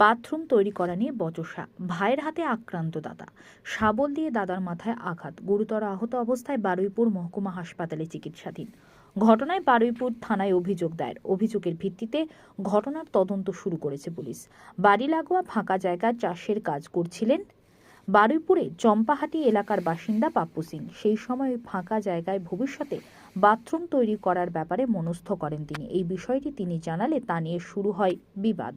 Bathroom তৈরি করা নিয়ে বচসা। ভাইয়ের হাতে আক্রান্ত দাদা শাবল দিয়ে দাদার মাথায় আঘাত। গুরুতর আহত অবস্থায় বারুইপুর মহকুমা হাসপাতালে চিকিৎসাধীন। ঘটনায় বারুইপুর থানায় অভিযোগ দায়ের। অভিযোগের ভিত্তিতে ঘটনার তদন্ত শুরু করেছে পুলিশ। বাড়ি লাগোয়া ফাঁকা জায়গায় চাষের কাজ করছিলেন বারুইপুরে চম্পাহাটি এলাকার বাসিন্দা পাপ্পু সিং। সেই সময় ফাঁকা জায়গায় ভবিষ্যতে বাথরুম তৈরি করার ব্যাপারে মনস্থ করেন তিনি। এই বিষয়টি তিনি জানালে তা নিয়ে শুরু হয় বিবাদ।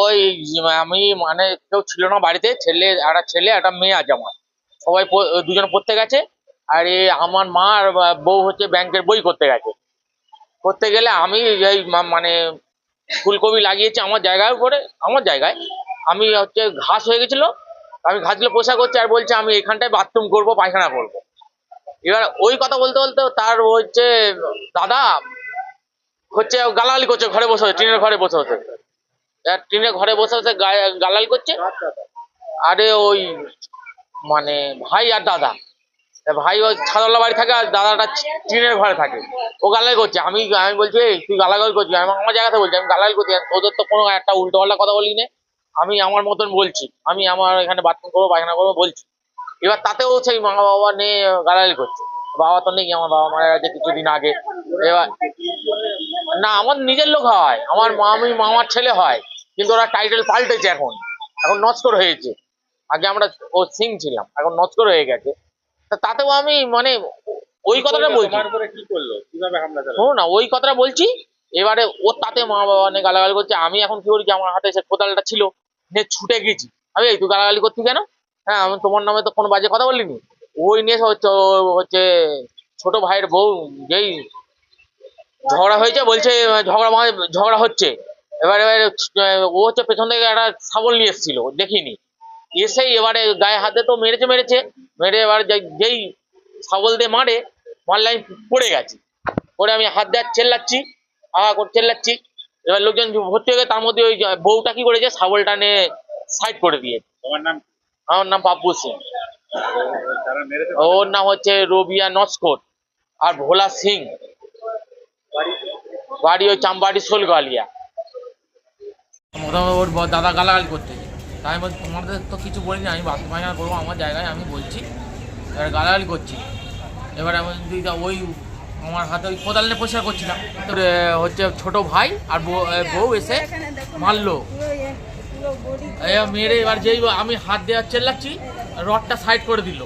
ওই আমি মানে কেউ ছিল না বাড়িতে, ছেলে, একটা ছেলে, একটা মেয়ে আছে আমার সবাই দুজন পড়তে গেছে, আর আমার মা আর বউ হচ্ছে ব্যাংকের বই করতে গেছে। করতে গেলে আমি এই মানে ফুলকপি লাগিয়েছি আমার জায়গার উপরে, আমার জায়গায়। আমি হচ্ছে ঘাস হয়ে গেছিল, আমি ঘাসগুলো পোষা করছি আর বলছে আমি এখানটায় বাথরুম করব, পায়খানা করব। এবার ওই কথা বলতে বলতে তার হচ্ছে দাদা হচ্ছে গালাগালি করছে, ঘরে বসে, টিনের ঘরে বসে বসে। টিনের ঘরে বসে বসে গালাগালি করছে। আরে ওই মানে ভাই আর দাদা। ভাই ওই ছাদলা বাড়ি থাকে আর দাদাটা টিনের ঘরে থাকে। ও গালাগালি করছে। আমি আমি বলছি "এই, তুই গালাগালি করছিস আমি আমার জায়গাতে বলছি আমি গালাগালি করছি তোদের তো কোনো একটা উল্টো পাল্টা কথা বলি নে। আমি আমার মতন বলছি। আমি আমার এখানে বাথরুম করব পায়খানা করব বলছি। এবার তাতেও সেই মা বাবা নিয়ে গালাগালি করছে। বাবা তো নেই আমার বাবা মারা গেছে কিছুদিন আগে। এবার না আমার নিজের লোক হয়। আমার মামি মামার ছেলে হয়। কিন্তু ওরা টাইটেল পাল্টেছে এখন। এখন নস্কর হয়েছে। আগে আমরা ও সিং ছিলাম এখন নস্কর হয়ে গেছে। তাতেও আমি মানে ওই কথাটা বলছি। শোনো না ওই কথাটা বলছি। এবারে ওর তাতে মা বাবা নিয়ে গালাগালি করছে। আমি এখন কি করি আমার হাতে সে কোদালটা ছিল নিয়ে ছুটে গেছি। আমি এই তুই গালাগালি করছি কেন? হ্যাঁ আমি তোমার নামে তো কোনো বাজে কথা বলিনি। ওই নিয়ে হচ্ছে হচ্ছে ছোট ভাইয়ের বউ যেই ঝগড়া হয়েছে বলছে ঝগড়া মানে ঝগড়া হচ্ছে। এবারে এবারে ও হচ্ছে পেছন থেকে একটা শাবল নিয়ে এসেছিল দেখিনি। এসেই এবারে গায়ে হাতে তো মেরেছে মেরেছে। মেরে এবার যেই শাবল দিয়ে মারে মারলে আমি পড়ে গেছি। পরে আমি হাত দিয়ে চেল্লাচ্ছি আহা করে চেল্লাচ্ছি। এবার লোকজন ভর্তি হয়ে গেছে তার মধ্যে ওই বউটা কি করেছে শাবলটা নিয়ে সাইড করে দিয়ে তোমার নাম? আমার নাম পাপ্পু সিং। ওর নাম হচ্ছে রবিয়া নস্কর আর ভোলা সিং। বাড়ি ওই চাম্বাড়ি শোলগালিয়া। প্রথমে ওর দাদা গালাগালি করতে তাই আমি বলছি তোমাদের তো কিছু বলিনি আমি বাথরুম পায়খানা করব আমার জায়গায় আমি বলছি। এবার গালাগালি করছি। এবার আমি ওই আমার হাতে ওই কোদাল নিয়ে পরিষ্কার করছিলাম। তো এ, হচ্ছে ছোট ভাই আর বউ এসে মারলো। মেরে এবার যেই আমি হাত দেওয়ার চেল্লাচ্ছি রডটা সাইড করে দিল।